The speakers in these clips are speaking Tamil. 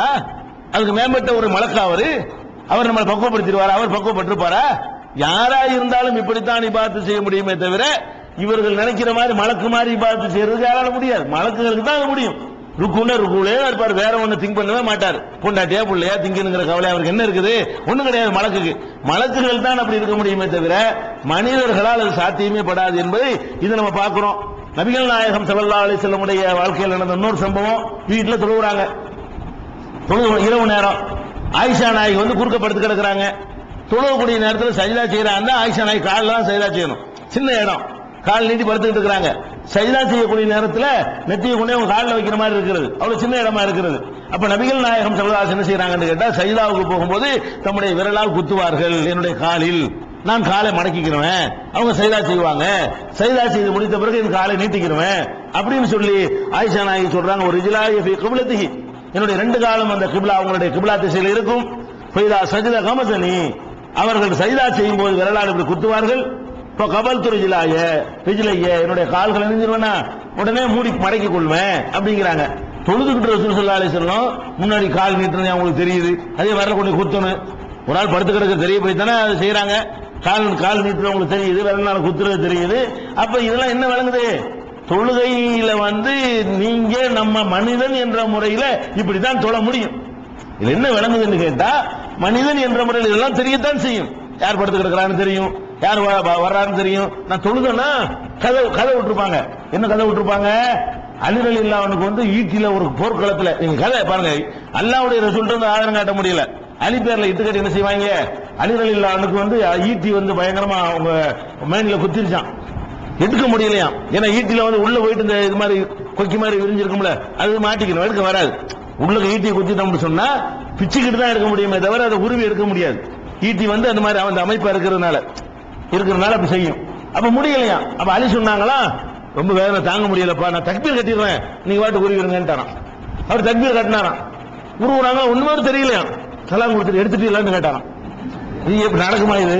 ஆளா அதுக்கு மேம்பட்ட ஒரு மலக்கா அவரு. அவர் நம்மளை பக்குவப்படுத்திடுவாரா? அவர் பக்குவப்பட்டிருப்பாரா? யாரா இருந்தாலும் இப்படித்தான் இபாத்து செய்ய முடியுமே தவிர இவர்கள் நினைக்கிற மாதிரி மலக்கு மாதிரி இபாத்து செய்யறதுக்கு யாரால முடியாது. மலக்குகளுக்கு தான் அது முடியும். ருக்குன்னா ருக்குலே இருப்பார். வேற ஒண்ணு திங்க் பண்ணவே மாட்டார். பொண்டாட்டியா பிள்ளையா திங்கனுங்கிற கவலை அவருக்கு என்ன இருக்குது? ஒண்ணும் கிடையாது மலக்குக்கு. மலக்குகள் தான் அப்படி இருக்க முடியுமே தவிர மனிதர்களால் அது சாத்தியமே படாது என்பதை இதை நம்ம பார்க்கிறோம். நபிகள் நாயகம் செல்லல்லா அலைஹி செல்லமுடைய வாழ்க்கையில் நடந்த இன்னொரு சம்பவம் வீட்டுல தொழுகிறாங்க தொழுகு இரவு நேரம். ஆயிஷா நாயகி வந்து குறுக்கப்படுத்து கிடக்குறாங்க. தொழுவக்கூடிய நேரத்தில் சஜிதா செய்யறாங்க ஆயிஷா நாய் காலெல்லாம் தான் சஜிதா செய்யணும். சின்ன இடம். கால் நீட்டி படுத்துக்கிட்டு இருக்கிறாங்க. சஜிதா செய்யக்கூடிய நேரத்தில் நெத்தியை கொண்டே அவங்க காலில் வைக்கிற மாதிரி இருக்கிறது. அவ்வளவு சின்ன இடமா இருக்கிறது. அப்ப நபிகள் நாயகம் சரதாஸ் என்ன செய்யறாங்கன்னு கேட்டா சஜிதாவுக்கு போகும்போது தம்முடைய விரலால் குத்துவார்கள். என்னுடைய காலில் நான் காலை மடக்கிக்கிறவன். அவங்க சைதா செய்வாங்க. சைதா செய்து முடித்த பிறகு என் காலை நீட்டிக்கிறவன். அப்படின்னு சொல்லி ஆயிஷா நாயகி சொல்றாங்க. ஒரு இஜிலாய கிபிலத்திகி என்னுடைய ரெண்டு காலம் அந்த கிபிலா அவங்களுடைய கிபிலா திசையில் இருக்கும். ஃபைதா சஜித கமசனி அவர்கள் சஜிதா செய்யும் போது விரலால் இப்படி குத்துவார்கள். இப்போ கபல் துறையிலாய விஜிலைய என்னுடைய கால்கள் அணிஞ்சிருவேனா உடனே மூடி மடக்கிக் கொள்வேன் அப்படிங்கிறாங்க. தொழுதுகிட்டு ரசூல் சல்லா அலிஸ்லாம் முன்னாடி கால் நீட்டுறது அவங்களுக்கு தெரியுது. அதே வரல கொண்டு குத்தணும். ஒரு ஆள் படுத்து கிடக்க தெரிய போய் தானே அதை செய்யறாங்க கால் கால் நீட்டுறது அவங்களுக்கு தெரியுது விரல்னால குத்துறது தெரியுது. அப்ப இதெல்லாம் என்ன விளங்குது? தொழுகையில வந்து நீங்க நம்ம மனிதன் என்ற முறையில இப்படித்தான் தொழ முடியும். இது என்ன விளங்குதுன்னு கேட்டா மனிதன் என்ற முறையில் இதெல்லாம் தெரியத்தான் செய்யும். யார் படுத்து கிடக்குறான்னு தெரியும். யார் வ- வர்றான்னு தெரியும். நான் தொழுதேன்னா கதை கதை விட்டுருப்பாங்க. என்ன கதை விட்டுருப்பாங்க? அலிரல் இல்லாவனுக்கு வந்து ஈட்டில ஒரு போர்க்களத்துல நீங்க கதை பாருங்க. அல்லாவுடைய ரிசல்ட் வந்து ஆதாரம் காட்ட முடியல. அலி பேர்ல இட்டுக்கட்டி என்ன செய்வாங்க? அலிரல் இல்லாவனுக்கு வந்து ஈட்டி வந்து பயங்கரமா அவங்க மைண்ட்ல குத்திருச்சான். எடுக்க முடியலையாம் ஏன்னா ஈட்டில வந்து உள்ள போயிட்டு இந்த இது மாதிரி கொக்கி மாதிரி விரிஞ்சிருக்கும்ல அது மாட்டிக்கணும் எடுக்க வராது. உள்ள ஈட்டியை குத்திட்டோம்னு சொன்னா பிச்சுக்கிட்டு தான் எடுக்க முடியுமே தவிர அதை உருவி எடுக்க முடியாது. ஈட்டி வந்து அந்த மாதிரி அந்த அமைப்பா இருக்கிறதுனால இருக்கிறதுனால அப்படி செய்யும். அப்ப முடியலையா? அப்ப அலி சொன்னாங்களா ரொம்ப வேதனை தாங்க முடியலப்பா நான் தக்பீர் கட்டிடுறேன். நீங்க வாட்டு உருவிடுங்கன்ட்டாராம் அவர் தக்பீர் கட்டினாராம். உருவுறாங்க ஒண்ணுமே தெரியலையா? சலாம் கொடுத்துட்டு எடுத்துட்டீங்களான்னு கேட்டாராம். நீ எப்படி நடக்குமா இது?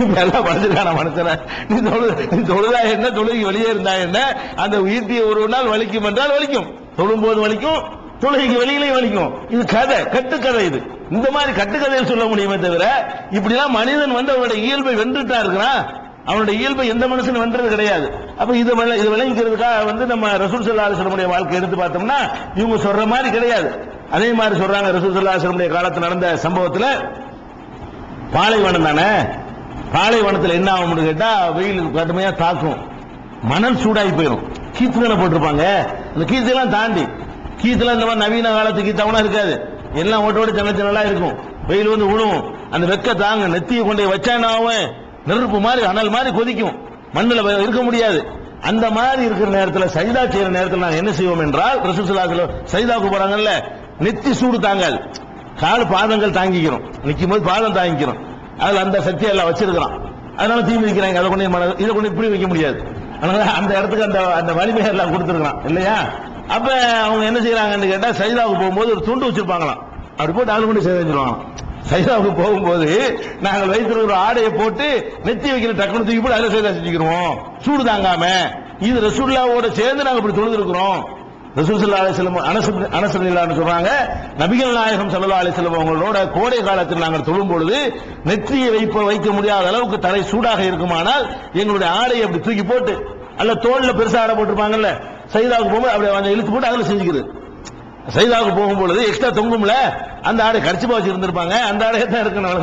எல்லாம் படிச்சிருக்கான மனுஷன. நீ தொழு நீ தொழுதா என்ன? தொழுகி வெளியே இருந்தா என்ன? அந்த உயிர்த்தியை ஒரு நாள் வலிக்கும் என்றால் வலிக்கும். தொழும் போது வலிக்கும் தொழுகைக்கு வெளியிலையும் வலிக்கும். இது கதை கட்டுக்கதை இது. இந்த மாதிரி கட்டுக்கதையில் சொல்ல முடியுமே தவிர இப்படிலாம் மனிதன் வந்து அவனுடைய இயல்பை வென்றுட்டா இருக்கிறான் அவனுடைய இயல்பை எந்த மனுஷன் வென்றது கிடையாது. அப்ப இது இது விளங்கிக்கிறதுக்காக வந்து நம்ம ரசூல் சல்லா வாழ்க்கை எடுத்து பார்த்தோம்னா இவங்க சொல்ற மாதிரி கிடையாது. அதே மாதிரி சொல்றாங்க ரசூல் சல்லா காலத்தில் நடந்த சம்பவத்தில் பாலைவனம் தானே? பாலைவனத்தில் என்ன ஆகும்னு கேட்டா வெயில் கடுமையா தாக்கும். மணல் சூடாகி போயிடும் கீத்து தானே போட்டிருப்பாங்க. அந்த கீத்தெல்லாம் தாண்டி. கீத்துல இந்த மாதிரி நவீன காலத்து கீத்தாவெல்லாம் இருக்காது. எல்லாம் ஓட்டோட சின்ன சின்னலா இருக்கும். வெயில் வந்து விழுவும் அந்த வெக்க தாங்க நெத்தியை கொண்டு போய் நெருப்பு மாதிரி அனல் மாதிரி கொதிக்கும். மண்ணில் இருக்க முடியாது. அந்த மாதிரி இருக்கிற நேரத்தில் சைதா செய்யற நேரத்தில் நாங்கள் என்ன செய்வோம் என்றால் ரசூலுல்லாஹி சைதாவுக்கு போறாங்கல்ல நெத்தி சூடு தாங்காது கால் பாதங்கள் தாங்கிக்கிறோம். நிற்கும் போது பாதம் தாங்கிக்கிறோம். அதுல அந்த சக்தியை எல்லாம் வச்சிருக்கிறான். அதனால தீ மிதிக்கிறாங்க. அதை கொண்டு இதை கொண்டு இப்படி வைக்க முடியாது. அதனால அந்த இடத்துக்கு அந்த அந்த வலிமை எல்லாம் கொடுத்துருக்கான் இல்லையா? அப்ப அவங்க என்ன செய்யறாங்கன்னு கேட்டா சைதாவுக்கு போகும்போது ஒரு துண்டு வச்சிருப்பாங்களாம். அப்படி போட்டு அதுல கொண்டு செஞ்சிருவாங்களாம் சைதாவுக்கு போகும்போது நாங்கள் வைத்திருக்கிற ஆடையை போட்டு நெத்தி வைக்கிற டக்குனு தூக்கி போட்டு அதுல சைதா செஞ்சுக்கிறோம் சூடு தாங்காம. இது ரசூல்லாவோட சேர்ந்து நாங்க இப்படி தொழுது இருக்கிறோம் ஸல்லல்லாஹு அலைஹி வஸல்லம் சொல்றாங்க. நபிகள் நாயகம் ஸல்லல்லாஹு அலைஹி அவங்களோட கோடை காலத்தில் நாங்கள் தொழும் பொழுது நெற்றியை வைப்ப வைக்க முடியாத அளவுக்கு தலை சூடாக இருக்குமானால் எங்களுடைய ஆடையை அப்படி தூக்கி போட்டு அல்ல தோல்ல பெருசா ஆடை போட்டிருப்பாங்கல்ல சைதாவுக்கு போகும்போது அப்படி அவங்க இழுத்து போட்டு அதில் செஞ்சுக்கிறது சைதாவுக்கு போகும்பொழுது எக்ஸ்ட்ரா தொங்கும்ல அந்த ஆடை கடிச்சு வச்சு இருந்திருப்பாங்க அந்த ஆடையை தான் இருக்கணும்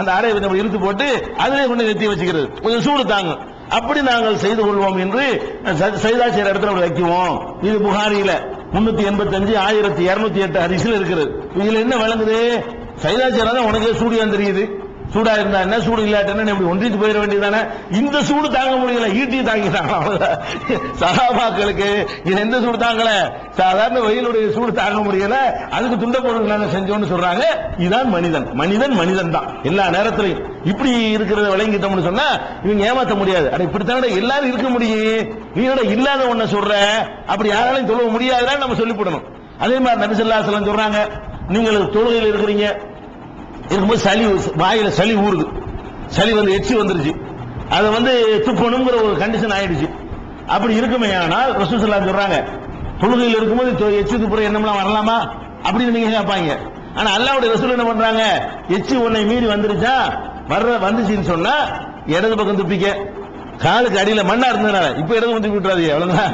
அந்த ஆடையை கொஞ்சம் இழுத்து போட்டு அதிலே கொண்டு நெத்தி வச்சுக்கிறது. கொஞ்சம் சூடு தாங்கும். அப்படி நாங்கள் செய்து கொள்வோம் என்று ச- சைதா செய்யற இடத்துல வைக்குவோம். இது புகாரியில. முன்னூத்தி எண்பத்தி அஞ்சு ஆயிரத்தி இருநூத்தி எட்டு அரிசியில் இருக்கிறது. இதுல என்ன விளங்குது? சைதா செய்யறதா உனக்கே சூரியன் தெரியுது. சூடா இருந்தா என்ன சூடு இல்லாட்டா இப்படி ஒன்றிட்டு போயிட வேண்டியதானே இந்த சூடு தாங்க முடியல ஈட்டி தாங்கிட்டாங்க சகாபாக்களுக்கு இது எந்த சூடு தாங்கல? சாதாரண வெயிலுடைய சூடு தாங்க முடியல. அதுக்கு துண்ட பொருள் நாங்க செஞ்சோம்னு சொல்றாங்க. இதுதான் மனிதன். மனிதன் மனிதன் தான். எல்லா நேரத்திலையும். இப்படி இருக்கிறத விளங்கிட்டோம்னு சொன்னா இவங்க ஏமாத்த முடியாது. அட இப்படித்தான எல்லாரும் இருக்க முடியும்? நீ இல்லாத ஒண்ண சொல்ற. அப்படி யாராலையும் சொல்ல முடியாதுன்னு நம்ம சொல்லிவிடணும். அதே மாதிரி நபிசல்லா சொல்றாங்க நீங்கள் தொழுகையில் இருக்கிறீங்க. இருக்கும்போது சளி வாயில சளி ஊறுது. சளி வந்து எச்சி வந்துருச்சு. அதை வந்து துப்பணுங்கிற ஒரு கண்டிஷன் ஆயிடுச்சு. அப்படி இருக்குமே ஆனால் ரசூசல்லா சொல்றாங்க தொழுகையில் இருக்கும்போது எச்சி துப்புற எண்ணம்லாம் வரலாமா? அப்படின்னு நீங்க கேட்பாங்க. ஆனா அல்லாவுடைய ரசூல் என்ன பண்றாங்க? எச்சி உன்னை மீறி வந்துருச்சா? வர்ற வந்துச்சுன்னு சொன்னா இடது பக்கம் துப்பிக்க. காலுக்கு அடியில மண்ணா இருந்ததுனால இப்ப இடது வந்து விட்டுறாதீங்க அவ்வளவுதான்.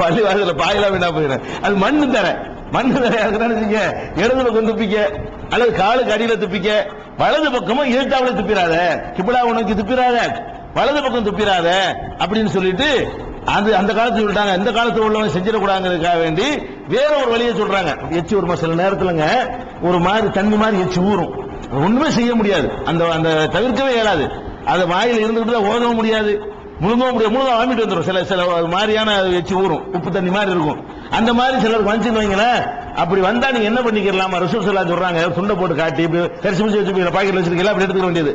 பள்ளி வாசல பாயலாம் வீணா போயிடும். அது மண்ணு தரேன் மண்ணு தர நினைச்சீங்க. இடது பக்கம் துப்பிக்க அல்லது காலுக்கு அடியில துப்பிக்க வலது பக்கமும் இருட்டாவில துப்பிடாத கிபிலா உனக்கு துப்பிடாத வலது பக்கம் துப்பிடாத அப்படின்னு சொல்லிட்டு அது அந்த காலத்துல சொல்லிட்டாங்க. இந்த காலத்துல உள்ளவங்க செஞ்சிடக்கூடாதுங்கிறதுக்காக வேண்டி வேற ஒரு வழியை சொல்றாங்க. எச்சி ஒரு சில நேரத்துலங்க ஒரு மாதிரி தண்ணி மாதிரி எச்சி ஊறும். ஒண்ணுமே செய்ய முடியாது. அந்த அந்த தவிர்க்கவே இயலாது. அது வாயில இருந்துகிட்டு தான் ஓதவும் முடியாது. முழுங்கவும் முடியாது. முழுங்க வாமிட்டு வந்துடும் சில சில மாதிரியான எச்சி ஊறும். உப்பு தண்ணி மாதிரி இருக்கும். அந்த மாதிரி சிலர் வந்துச்சுன்னு வைங்களேன் அப்படி வந்தா நீங்க என்ன பண்ணிக்கிறலாமா? ரசூல் சொல்லா சொல்றாங்க துண்டை போட்டு காட்டி இப்படி கரிசி முடிச்சு வச்சு பாக்கெட் வச்சிருக்கீங்க அப்படி எடுத்துக்க வேண்டியது.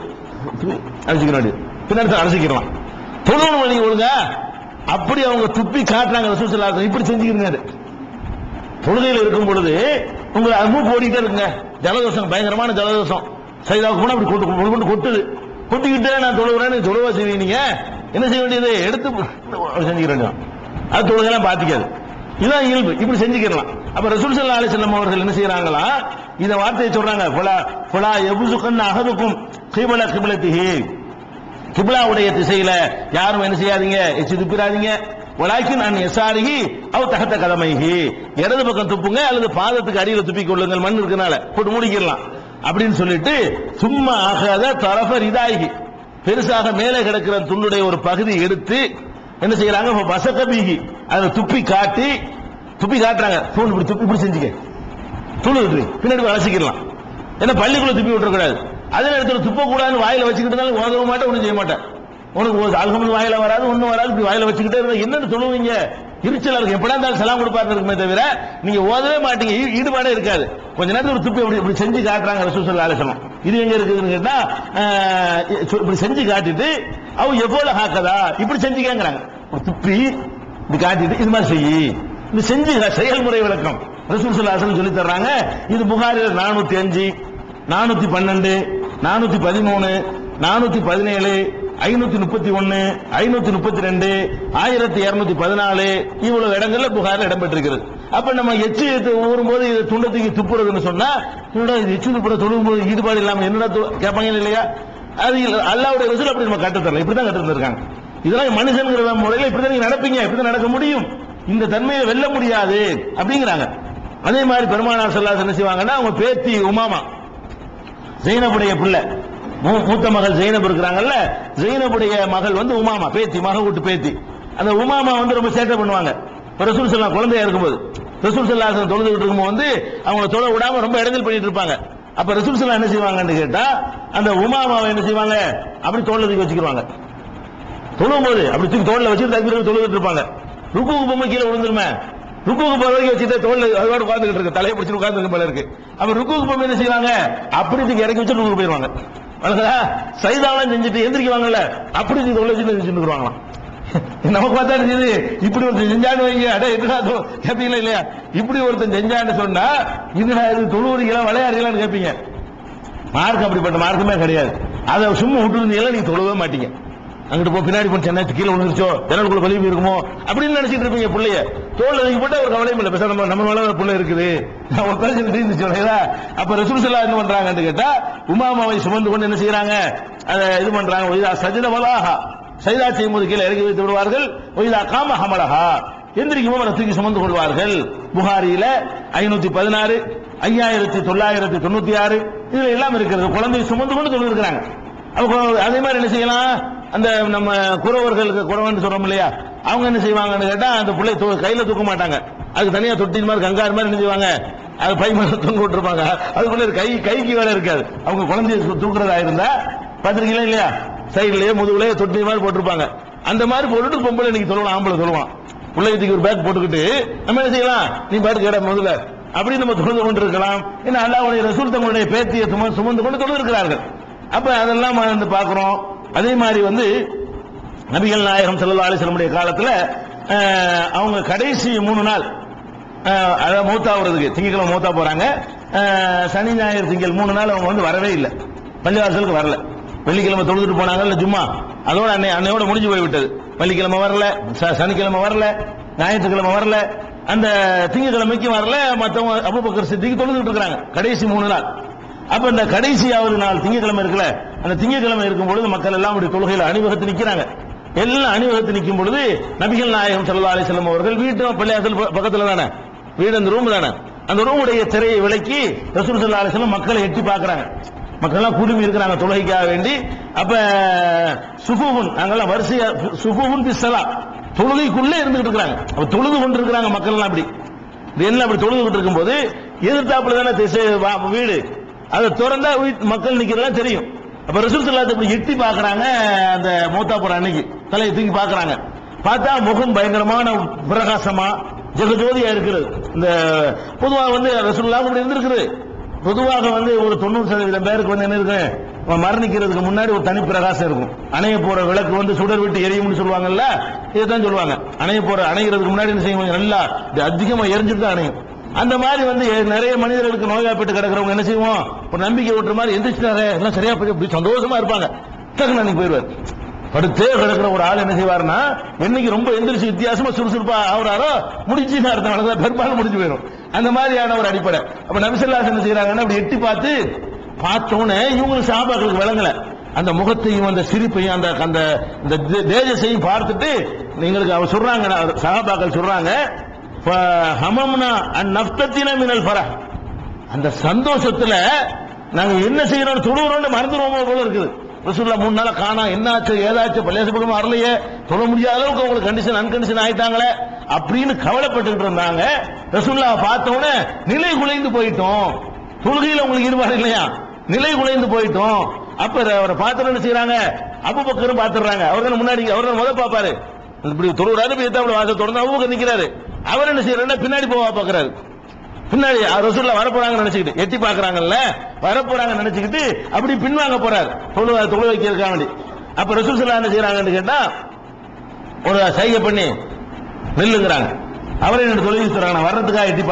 அடிச்சுக்க வேண்டியது. பின்னாடி அடிச்சுக்கலாம் தொழுவணும் நீங்க ஒழுங்க. அப்படி அவங்க துப்பி காட்டுறாங்க ரசூல் சொல்லா இப்படி செஞ்சுக்கிறீங்க தொழுகையில் இருக்கும் பொழுது உங்களை மூக்கு ஓடிக்கிட்டே இருக்குங்க. ஜலதோஷம் பயங்கரமான ஜலதோஷம். சைதாவுக்கு கூட அப்படி கொட்டு கொண்டு கொட்டு கொட்டுது. கொட்டிக்கிட்டே நான் தொழுகிறேன்னு தொழுவா செய்வீங்க. என்ன செய்ய வேண்டியது? எடுத்து செஞ்சுக்கிறேன் அது தொழுகைலாம் பாத்திக்காது. இதுதான் இயல்பு. இப்படி செஞ்சுக்கிறலாம் அப்ப ரசூல் சல்லா அலி செல்லம் அவர்கள் என்ன செய்யறாங்களா இந்த வார்த்தையை சொல்றாங்க. புலா புலா எபுசுக்கன் அகதுக்கும் கிபல கிபலத்திஹி. கிப்லாவுடைய திசையில யாரும் என்ன செய்யாதீங்க? எச்சு துப்பிடாதீங்க. வலாக்கின் நான் எசாரிகி அவ தகத்த கடமைகி இடது பக்கம் துப்புங்க அல்லது பாதத்துக்கு அடியில் துப்பி கொள்ளுங்கள். மண் இருக்கனால. போட்டு மூடிக்கிடலாம். அப்படின்னு சொல்லிட்டு சும்மா ஆகாத தரஃபர் இதாகி பெருசாக மேலே கிடக்கிற துண்டுடைய ஒரு பகுதி எடுத்து என்ன செய்யறாங்க? வசகபீகி அதை துப்பி காட்டி துப்பி காட்டுறாங்க. தூண் இப்படி துப்பி இப்படி செஞ்சுக்க. தூண் இருக்கு. பின்னாடி போய் அலசிக்கலாம் ஏன்னா பள்ளிக்குள்ள துப்பி விட்டுறக்கூடாது. அதே நேரத்தில் துப்ப கூடாதுன்னு வாயில வச்சுக்கிட்டு இருந்தாலும் ஓதவும் மாட்டேன் ஒன்றும் செய்ய மாட்டேன். உனக்கு அல்கமல் வாயில வராது ஒண்ணும் வராது. இப்படி வாயில வச்சுக்கிட்டே இருந்தா என்னன்னு சொல்லுவீங்க? இருச்சலா இருக்கு எப்படா இருந்தாலும் செலாம் கொடுப்பாரு இருக்குமே தவிர நீங்க ஓதவே மாட்டீங்க. ஈ- ஈடுபாடே இருக்காது. கொஞ்ச நேரத்தில் ஒரு துப்பி இப்படி இப்படி செஞ்சு காட்டுறாங்க ரசூல் ஆலோசனம் இது எங்க இருக்குதுன்னு கேட்டா இப்படி செஞ்சு காட்டிட்டு அவ எவ்வளவு ஹாக்கதா? இப்படி செஞ்சுக்கங்கிறாங்க ஒரு துப்பி இது காட்டிட்டு இது மாதிரி செய்யி இது செஞ்சு செயல்முறை விளக்கம். ரசூல் சல்லாசன் சொல்லி தர்றாங்க இது புகாரில் நானூத்தி அஞ்சு நானூத்தி பன்னெண்டு நானூத்தி பதிமூணு நானூத்தி பதினேழு ஐநூத்தி முப்பத்தி ஒன்னு ஐநூத்தி முப்பத்தி ரெண்டு ஆயிரத்தி இருநூத்தி பதினாலு இவ்வளவு இடங்கள்ல புகாரில் இடம்பெற்றிருக்கிறது. அப்ப நம்ம எச்சு ஊறும்போது இது துண்டத்துக்கு துப்புறதுன்னு சொன்னா எச்சு துப்புற தொழுவும் போது ஈடுபாடு இல்லாம என்னடா கேட்பாங்க இல்லையா? அது இல்ல. அல்லாவுடைய ரசூல் அப்படி நம்ம கற்றுத்தரல இப்படிதான் கற்றுருக்காங்க இதெல்லாம் மனுஷங்கிற முறையில இப்படிதான் நீங்க நடப்பீங்க இப்படி தான் நடக்க முடியும். இந்த தன்மையை வெல்ல முடியாது அப்படிங்கிறாங்க. அதே மாதிரி பெருமானார் சொல்லாத என்ன செய்வாங்கன்னா அவங்க பேத்தி உமாமா ஜெயினபுடைய பிள்ளை. மூ- மூத்த மகள் ஜெயினப் இருக்கிறாங்கல்ல ஜெயினபுடைய மகள் வந்து உமாமா பேத்தி மகள் வீட்டு பேத்தி. அந்த உமாமா வந்து ரொம்ப சேட்டை பண்ணுவாங்க. ரசூல் சல்லா குழந்தையா இருக்கும்போது ரசூல் சல்லா தொழுதுகிட்டு இருக்கும்போது வந்து அவங்கள தொலை விடாம ரொம்ப இடங்கள் பண்ணிட்டு இருப்பாங்க. அப்ப ரசூல் என்ன செய்வாங்கன்னு கேட்டா அந்த உமாமாவை என்ன செய்வாங்க? அப்படி தோல்ல தூக்கி வச்சுக்கிடுவாங்க தொழுவும் போது அப்படி தூக்கி தோல்ல வச்சு தொழுதுட்டு இருப்பாங்க. ருக்குக்கு பொம்மை கீழே விழுந்துருமே. ருக்குக்கு போற வரைக்கும் வச்சுட்டு தோல் அதோட உட்காந்துக்கிட்டு இருக்கு தலையை பிடிச்சி உட்காந்துருக்க போல இருக்கு. அப்ப ருக்குக்கு பொம்மை என்ன செய்வாங்க? அப்படி தூக்கி இறக்கி வச்சு ருக்கு போயிருவாங்க. வணக்கா சைதாலாம் செஞ்சுட்டு எந்திரிக்குவாங்கல்ல அப்படி தூக்கி தோல்ல வச்சு செஞ்சுருவாங்களாம் நமக்கு பார்த்தா தெரியுது இப்படி ஒருத்தன் செஞ்சான்னு வைங்க. அடே என்னடா தோ- கேட்பீங்களா இல்லையா? இப்படி ஒருத்தன் செஞ்சான்னு சொன்னா இதுடா இது தொழுவுறீங்களா விளையாடுறீங்களான்னு கேட்பீங்க மார்க் அப்படிப்பட்ட மார்க்கமே கிடையாது. அதை சும்மா விட்டுருந்தீங்களா நீங்க தொழவே மாட்டீங்க. அங்கிட்டு போ பின்னாடி போய் சென்னை கீழே விழுந்துருச்சோ ஜன்னலுக்குள்ள கழுவி இருக்குமோ அப்படின்னு நினைச்சிட்டு இருப்பீங்க பிள்ளைய. தோல் அதுக்கு போட்டா ஒரு கவலையும் இல்லை. பேச நம்ம நம்ம மேல ஒரு பிள்ளை இருக்குது. ஒரு பிரச்சனை தீர்ந்துச்சு இல்லையா? அப்ப ரசூல் என்ன பண்றாங்கன்னு கேட்டா உமாமாவை சுமந்து கொண்டு என்ன செய்யறாங்க அதை இது பண்றாங்க. ஒய்தா சஜித வலாஹா. சைதா செய்யும்போது கீழே இறக்கி வைத்து விடுவார்கள். ஒய்தா காம ஹமலஹா. எந்திரிக்கும் போது தூக்கி சுமந்து கொள்வார்கள். புகாரியில ஐநூத்தி பதினாறு ஐயாயிரத்தி தொள்ளாயிரத்தி தொண்ணூத்தி ஆறு இதுல எல்லாம் இருக்கிறது. குழந்தை சுமந்து கொண்டு தொழில் இருக்கிறாங்க அதே மாதிரி என்ன செய்யலாம்? அந்த நம்ம குறவர்களுக்கு குறவன் சொல்றோம் இல்லையா? அவங்க என்ன செய்வாங்கன்னு கேட்டா அந்த பிள்ளை தூ- கையில தூக்க மாட்டாங்க. அதுக்கு தனியா தொட்டி மாதிரி கங்காரு மாதிரி என்ன செய்வாங்க? அது பை மேல தூங்க விட்டுருப்பாங்க. அதுக்குள்ள கை கைக்கு வேலை இருக்காது. அவங்க குழந்தைய தூக்குறதா இருந்தா பாத்திருக்கீங்களா இல்லையா? சைட்லயே முதுகுலயே தொட்டி மாதிரி போட்டிருப்பாங்க. அந்த மாதிரி போட்டுட்டு பொம்பளை இன்னைக்கு சொல்லுவான் ஆம்பளை சொல்லுவான் பிள்ளைக்கு ஒரு பேக் போட்டுக்கிட்டு நம்ம என்ன செய்யலாம்? நீ பாட்டு கேட முதல்ல. அப்படி நம்ம தொழுது கொண்டு இருக்கலாம் ஏன்னா அல்லாவுடைய ரசூல் தங்களுடைய பேத்தியை சும சுமந்து கொண்டு தொழுது இருக்கிறார்கள். அப்ப அதெல்லாம் வந்து பாக்குறோம் அதே மாதிரி வந்து நபிகள் நாயகம் செல்லா அலைஹி காலத்துல அவங்க கடைசி மூணு நாள் அதாவது மூத்தா வருதுக்கு திங்கக்கிழமை மூத்தா போறாங்க. சனி ஞாயிறு திங்கள் மூணு நாள் அவங்க வந்து வரவே இல்லை. பள்ளிவாசலுக்கு வரல. வெள்ளிக்கிழமை தொழுதுட்டு போனாங்கல்ல ஜும்மா? அதோட அன்னை அன்னையோட முடிஞ்சு போய் விட்டது வெள்ளிக்கிழமை வரல ச- சனிக்கிழமை வரல ஞாயிற்றுக்கிழமை வரல அந்த திங்கக்கிழமைக்கு வரல மத்தவங்க அபூபக்கர் சித்திக்கு தொழுதுட்டு இருக்காங்க கடைசி மூணு நாள். அப்ப இந்த கடைசியாவது நாள் திங்கக்கிழமை இருக்குல்ல அந்த திங்கக்கிழமை இருக்கும் பொழுது மக்கள் எல்லாம் அப்படி தொழுகையில் அணிவகுத்து நிற்கிறாங்க எல்லாம் அணிவகுத்து நிற்கும் பொழுது நபிகள் நாயகம் சல்லா அலிசல்லம் அவர்கள் வீட்டு பள்ளியாசல் பக்கத்தில் தானே? வீடு அந்த ரூம் தானே? அந்த ரூமுடைய திரையை விலக்கி ரசூல் சல்லா அலிசல்லம் மக்களை எட்டி பார்க்கறாங்க. மக்கள்லாம் எல்லாம் குடுமி இருக்கிறாங்க தொழுகைக்காக வேண்டி. அப்ப சுஃபுன் அங்கெல்லாம் வரிசையா சுஃபுன் பிஸ்ஸலா தொழுகைக்குள்ளே இருந்துகிட்டு இருக்கிறாங்க. அப்ப தொழுது கொண்டு இருக்கிறாங்க மக்கள் எல்லாம் அப்படி. இது என்ன அப்படி தொழுதுகிட்டு இருக்கும்போது எதிர்த்தாப்புல தானே திசை வா- வீடு. அதை திறந்தா வீட்- மக்கள் நிக்கிறதெல்லாம் தெரியும். அப்ப ரிசல்ட் இல்லாத இப்படி எட்டி பாக்குறாங்க அந்த மூத்தாப்புற அன்னைக்கு. தலையை தூக்கி பாக்குறாங்க பார்த்தா முகம் பயங்கரமான பிரகாசமா ஜெகஜோதியா இருக்கிறது. இந்த பொதுவாக வந்து ரசூலுல்லாஹ் இருந்திருக்குது. பொதுவாக வந்து ஒரு தொண்ணூறு சதவீதம் பேருக்கு வந்து என்ன இருக்கு? மரணிக்கிறதுக்கு முன்னாடி ஒரு தனி பிரகாசம் இருக்கும். அணைய போற விளக்கு வந்து சுடர் விட்டு எரியும்னு சொல்லுவாங்கல்ல? இதுதான் சொல்லுவாங்க. அணைய போற அணைகிறதுக்கு முன்னாடி என்ன செய்வாங்க நல்லா இது அதிகமா எரிஞ்சுட்டு தான் அணையும். அந்த மாதிரி வந்து நிறைய மனிதர்களுக்கு நோய்வாய்ப்பட்டு கிடக்கிறவங்க என்ன செய்வோம்? ஒரு நம்பிக்கை விட்டுற மாதிரி எந்திரிச்சிட்டாரு எல்லாம் சரியா போய் அப்படி சந்தோஷமா இருப்பாங்க. டக்குன்னு அன்னைக்கு போயிடுவார். படுத்தே கிடக்கிற ஒரு ஆள் என்ன செய்வாருன்னா என்னைக்கு ரொம்ப எந்திரிச்சு வித்தியாசமா சுறுசுறுப்பா ஆகுறாரோ முடிச்சுன்னு அர்த்தம்? பெரும்பாலும் முடிஞ்சு போயிடும். அந்த மாதிரியான ஒரு அடிப்படை. அப்ப நபிசல்லாஸ் என்ன செய்யறாங்கன்னா அப்படி எட்டி பார்த்து பார்த்தோன்னே இவங்களுக்கு சாபாக்களுக்கு விளங்கல. அந்த முகத்தையும் அந்த சிரிப்பையும் அந்த அந்த இந்த தே- தேஜஸையும் பார்த்துட்டு எங்களுக்கு அவர் சொல்றாங்க சகாபாக்கள் சொல்றாங்க ஹமம்னா நப்தத்தின மினல் ஃபரஹ். அந்த சந்தோஷத்துல நாங்க என்ன செய்யறோம் தொழுகிறோம்னு மறந்துடுவோமோ போல இருக்குது. ரசூல்லா மூணு நாளா காணா என்னாச்சு ஏதாச்சும் பள்ளியாசு பக்கம் வரலையே தொழ முடியாத அளவுக்கு உங்களுக்கு கண்டிஷன் அன்கண்டிஷன் ஆயிட்டாங்களே. அப்படின்னு கவலைப்பட்டு இருந்தாங்க ரசூல்லா பார்த்தோன்னே நிலை குலைந்து போயிட்டோம். தொழுகையில் உங்களுக்கு ஈடுபாடு இல்லையா? நிலை குலைந்து போயிட்டோம். அப்ப அவரை பார்த்து என்ன செய்யறாங்க அபுபக்கரும் பார்த்துடுறாங்க. அவர் தானே முன்னாடி அவர் தான் முத பாப்பாரு இப்படி தொழுகிறாரு இப்ப எத்தாப்புல வாசல் தொடர்ந்து அபுபக்கர் நிற்கிறாரு அவர் என்ன செய்யறாருன்னா பின்னாடி போவா பாக்குறாரு பின்னாடி ரசூல்லா வரப்போறாங்க நினைச்சுக்கிட்டு எட்டி பாக்குறாங்கல்ல வரப்போறாங்க நினைச்சுக்கிட்டு அப்படி பின்வாங்க போறாரு. தொழு தொழு வைக்கிறதுக்காக வேண்டி அப்ப ரசூல் என்ன செய்யறாங்கன்னு கேட்டா ஒரு சைகை பண்ணி நில்லுங்கிறாங்க. அவரே என்ன தொழில் சொல்றாங்க நான் வர்றதுக்காக எட்டி